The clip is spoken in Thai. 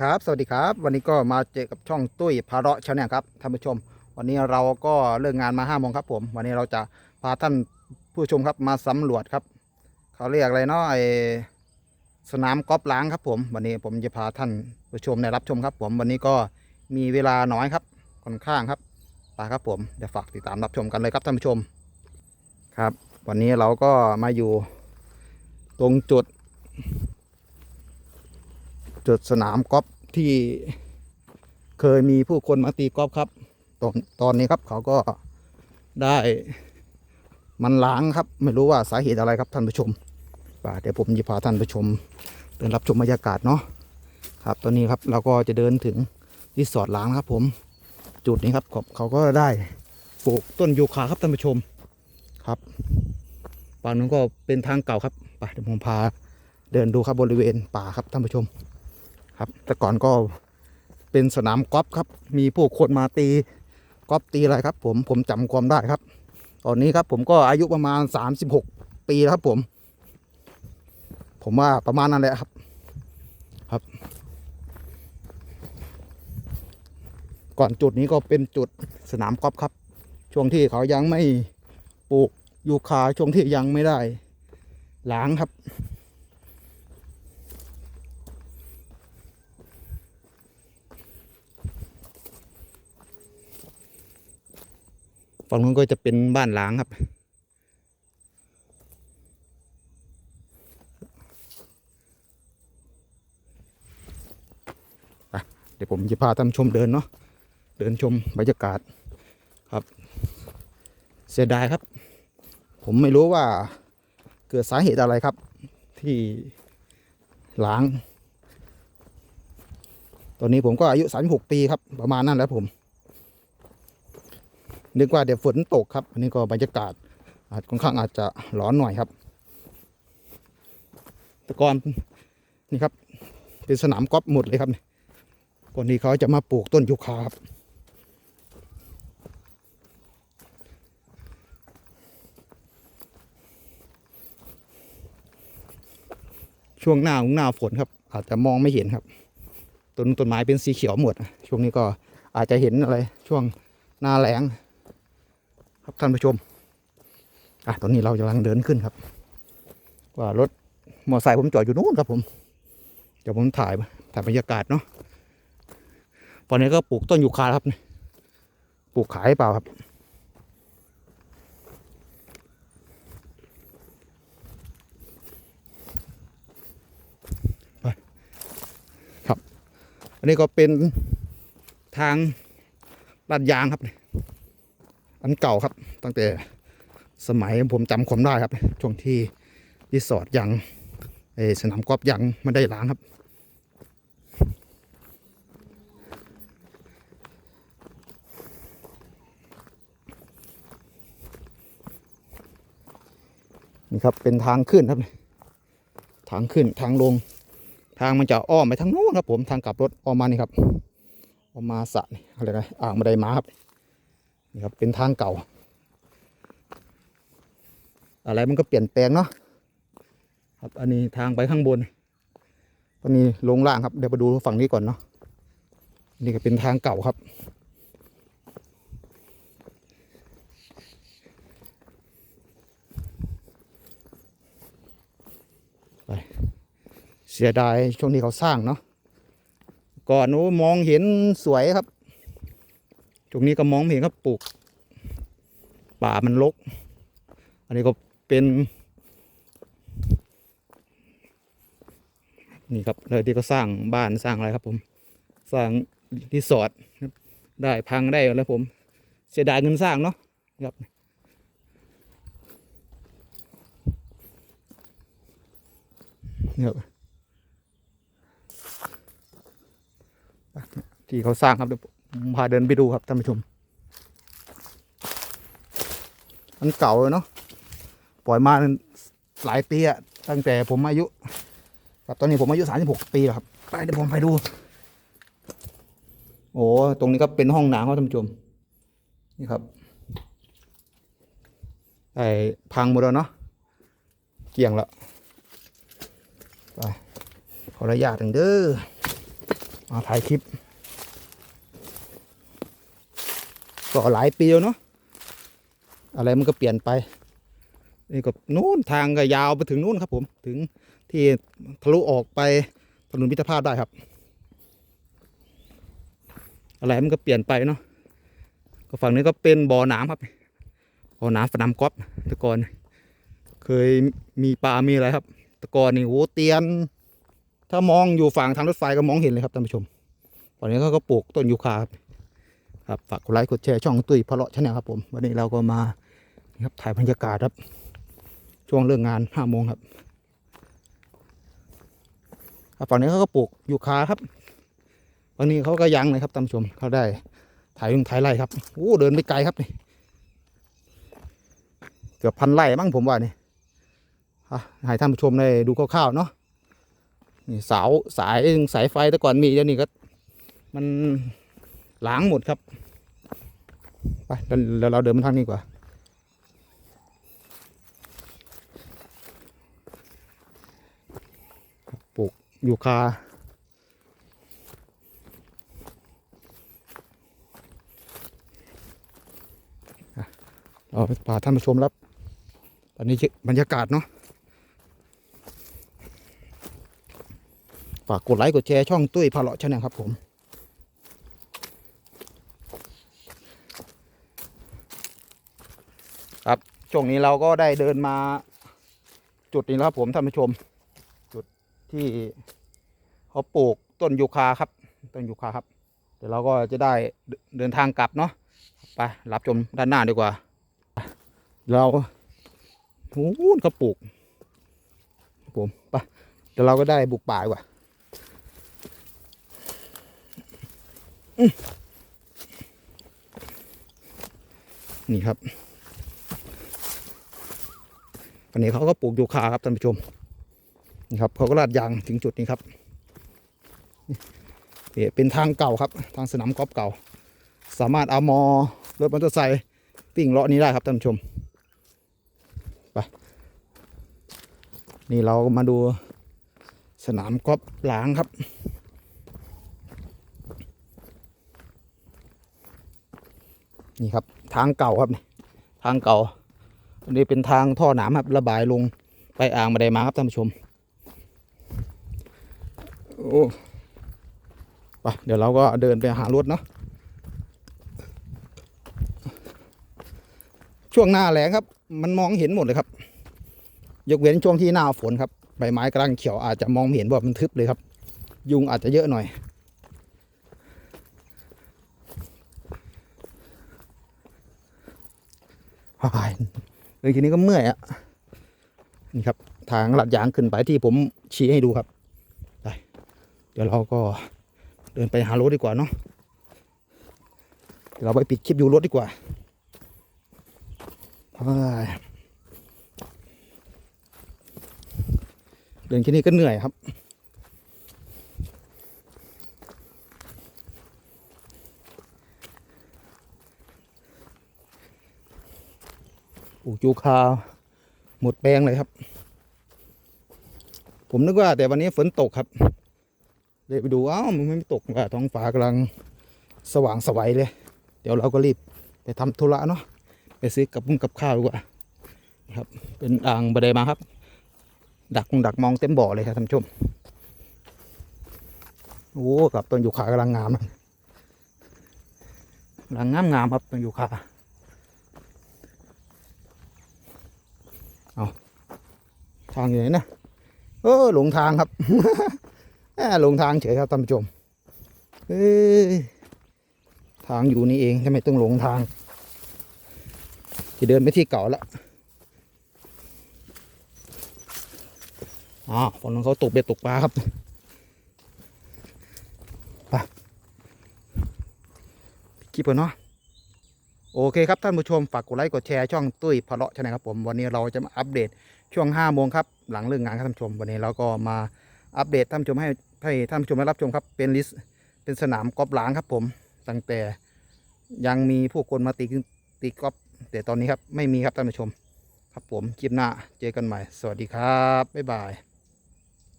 ครับ สวัสดีครับ วันนี้ก็มาเจอกับช่องตุ้ยพาเระชาแนลครับท่านผู้ชม วันนี้เราก็เลิกงานมาห้าโมงครับผม วันนี้เราจะพาท่านผู้ชมครับมาสำรวจครับ เขาเรียกอะไรเนาะไอสนามกอล์ฟล้างครับผม วันนี้ผมจะพาท่านผู้ชมได้รับชมครับ ผมวันนี้ก็มีเวลาน้อยครับค่อนข้างครับไปครับผมเดี๋ยวฝากติดตามรับชมกันเลยครับท่านผู้ชมครับ วันนี้เราก็มาอยู่ตรงจุด จุดสนามกอล์ฟที่เคยมีผู้คนมาตีกอล์ฟครับตอนตอนนี้ครับเขาก็ได้มันล้างครับ ไม่รู้ว่าสาเหตุอะไรครับท่านผู้ชมป่าเดี๋ยวผมจะพาท่านผู้ชมเดินรับชมบรรยากาศเนาะครับ ตอนนี้ครับเราก็จะเดินถึงรีสอร์ทล้างครับ ผมจุดนี้ครับเขาเขาก็ได้ปลูกต้นยูคาครับท่านผู้ชมครับป่านู้นก็เป็นทางเก่าครับไปเดี๋ยวผมพาเดินดูครับบริเวณป่าครับท่านผู้ชม ครับ แต่ก่อนก็เป็นสนามกอล์ฟครับ มีผู้คนมาตีกอล์ฟตีอะไรครับ ผมผมจำความได้ครับ ตอนนี้ครับผมก็อายุประมาณ 36 ปีแล้วครับผม ผมว่าประมาณนั้นแหละครับ ครับ ก่อนจุดนี้ก็เป็นจุดสนามกอล์ฟครับ ช่วงที่เขายังไม่ปลูกยูคาช่วงที่ยังไม่ได้ล้างครับ ฝั่งนู้นก็จะเป็นบ้านล้างครับ เดี๋ยวผมจะพาท่านชมเดินเนาะ เดินชมบรรยากาศครับ เสียดายครับ ผมไม่รู้ว่าเกิดสาเหตุอะไรครับ ที่ล้าง ตอนนี้ผมก็อายุ 36 ปีครับ ประมาณนั้นแล้วผม นึกว่าเดี๋ยวฝนตกครับ อันนี้ก็บรรยากาศอาจค่อนข้างอาจจะร้อนหน่อยครับแต่ก่อนนี่ครับ เป็นสนามกอล์ฟหมดเลยครับก่อนนี้เขาจะมาปลูกต้นยูคาครับช่วงหน้าของหน้าฝนครับ อาจจะมองไม่เห็นครับ ต้นต้นไม้เป็นสีเขียวหมด ช่วงนี้ก็อาจจะเห็นอะไรช่วงหน้าแล้ง ครับท่านผู้ชมอะตอนนี้เรากำลังเดินขึ้นครับ ว่ารถมอเตอร์ไซค์ผมจอดอยู่นู้นครับผม เดี๋ยวผมถ่ายถ่ายบรรยากาศเนาะตอนนี้ก็ปลูกต้นยูคาครับปลูกขายเปล่าครับไปครับ อันนี้ก็เป็นทางลาดยางครับเนี่ย อันเก่าครับ ตั้งแต่สมัยผมจำความได้ครับ ช่วงที่รีสอร์ทยังสนามกอล์ฟยังไม่ได้ล้างครับนี่ครับเป็นทางขึ้นครับ ทางขึ้นทางลง ทางมันจะอ้อมไปทางโน้นครับผมทางกลับรถอ้อมมานี่ครับออกมาสะนี่อะไรนะอ่างบันไดม้าครับ นี่ครับเป็นทางเก่า อะไรมันก็เปลี่ยนแปลงเนาะครับอันนี้ทางไปข้างบนตอนนี้ลงล่างครับเดี๋ยวไปดูฝั่งนี้ก่อนเนาะนี่ก็เป็นทางเก่าครับ ไปเสียดายช่วงนี้เขาสร้างเนาะก่อนโน้มองเห็นสวยครับ ช่วงนี้ก็มองเห็นครับปลูก ป่ามันรกอันนี้ก็เป็น นี่ครับเลยที่ก็สร้างบ้านสร้างอะไรครับผม สร้างรีสอร์ทได้พังได้แล้วผม เสียดายเงินสร้างเนาะครับนี่ครับที่เขาสร้างครับเดี๋ยว พาเดินไปดูครับท่านผู้ชม มันเก่าเลยเนาะปล่อยมาหลายปีอะตั้งแต่ผมอายุครับตอนนี้ผมอายุสามสิบหกปีแล้วครับไปเดี๋ยวผมไปดู โอ้ตรงนี้ก็เป็นห้องน้ำครับท่านผู้ชม นี่ครับไอ้พังหมดแล้วเนาะเกี่ยงล้วไปขออนุญาตหนึ่งเด้อมาถ่ายคลิป ก็หลายปีแล้วเนาะอะไรมันก็เปลี่ยนไปนี่ก็นู้นทางก็ยาวไปถึงนู้นครับ ผมถึงที่ทะลุออกไปถนนมิตรภาพได้ครับ อะไรมันก็เปลี่ยนไปเนาะก็ฝั่งนี้ก็เป็นบ่อน้ำครับบ่อน้ำสนามกอล์ฟต่ก่อนเคยมีปลา มีอะไรครับต่ก่อนนี่โหเตียน ถ้ามองอยู่ฝั่งทางรถไฟก็มองเห็นเลยครับท่านผู้ชมตอนนี้เขาก็ปลูกต้นยูคาครับ ครับฝากกดไลค์กดแชร์ช่องตุ้ยพะเลาะชาแนลครับผม วันนี้เราก็มาครับถ่ายบรรยากาศครับ ช่วงเลิกงานห้าโมงครับฝั่งนี้เขาก็ปลูกยูคาครับวันนี้เขาก็ยังเลยครับท่านผู้ชมเขาได้ถ่ายลงถ่ายไร่ครับโอ้เดินไปไกลครับนี่เกือบพันไร่มั้งผมว่านี่อะให้ท่านผู้ชมได้ดูคร่าวๆเนาะนี่เสาสายสายไฟแต่ก่อนมีเดี๋ยวนี้ก็มัน ล้างหมดครับไปเดี๋ยวเราเดินมาทางนี้กว่าปลูกยูคาเราพาท่านผู้ชมรับตอนนี้บรรยากาศเนาะฝากกดไลค์กดแชร์ช่องตุ้ยพาเลาะชาแนลครับผม ครับ ช่วงนี้เราก็ได้เดินมา จุดนี้แล้วครับผมท่านผู้ชม จุดที่เขาปลูกต้นยูคาครับ ต้นยูคาครับ เดี๋ยวเราก็จะได้เดินทางกลับเนาะไปรับชมด้านหน้าดีกว่า เราโอ้โหเขาปลูกผมไปเดี๋ยวเราก็ได้บุกป่าดีกว่านี่ครับ วันนี้เขาก็ปลูกยูคาครับท่านผู้ชมนี่ครับเขาก็ลาดยางถึงจุดนี้ครับนี่เป็นทางเก่าครับ ทางสนามกอล์ฟเก่า สามารถเอามอรถมอเตอร์ไซค์วิ่งเลาะนี้ได้ครับท่านผู้ชมไปนี่เรามาดูสนามกอล์ฟหลางครับนี่ครับทางเก่าครับนี่ทางเก่า อันนี้เป็นทางท่อหนามครับระบายลงไปอ่างมาได้มาครับท่านผู้ชมโอ้ไปเดี๋ยวเราก็เดินไปหารถเนาะช่วงหน้าแล้งครับ มันมองเห็นหมดเลยครับ ยกเว้นช่วงที่หน้าฝนครับใบไม้กำลังเขียวอาจจะมองเห็นว่ามันทึบเลยครับ ยุงอาจจะเยอะหน่อย หาย เลยทีนี้ก็เมื่อยอะนี่ครับ ทางหลัดยางขึ้นไปที่ผมชี้ให้ดูครับไปเดี๋ยวเราก็เดินไปหารถดีกว่าเนาะเดี๋ยวเราไปปิดคลิปอยู่รถดีกว่าเฮ้ยเดินแค่นี้ก็เหนื่อยครับ ปลูก ยูคาหมดแปลงเลยครับ ผมนึกว่าแต่วันนี้ฝนตกครับเลยไปดูอ้าวมันไม่ตกว่าท้องฟ้ากำลังสว่างสวัยเลย เดี๋ยวเราก็รีบไปทำธุระเนาะไปซื้อกับบุ้งกับข้าวดีกว่าครับ เป็นอ่างบดเดมาครับ ดักดักมองเต็มบ่อเลยครับท่านชมโอ้กับต้นยูคากำลังงามกำลังงามงามครับต้นยูคา ทางอยู่ไหนนะเออหลงทางครับหลงทางเฉยครับท่านผู้ชมเอ้ยทางอยู่นี่เองทำไมต้องหลงทาง จะเดินไปที่เก่าแล้วอ๋อฝนเขาตกเบ็ดตกปลาครับไปคลิปเนาะ โอเคครับท่านผู้ชมฝากกดไลค์กดแชร์ช่องตุ้ยพะเลาะชาแนลครับผมวันนี้เราจะมาอัปเดตช่วง5โมงครับหลังเลิกงานครับท่านผู้ชมวันนี้เราก็มาอัปเดตท่านผู้ชมให้ให้ท่านผู้ชมได้รับชมครับเป็นลิสเป็นสนามกอล์ฟล้างครับผมตั้งแต่ยังมีผู้คนมาตีตีกอล์ฟแต่ตอนนี้ครับไม่มีครับท่านผู้ชม ครับผมคลิปหน้าเจอกันใหม่ สวัสดีครับบ๊ายบาย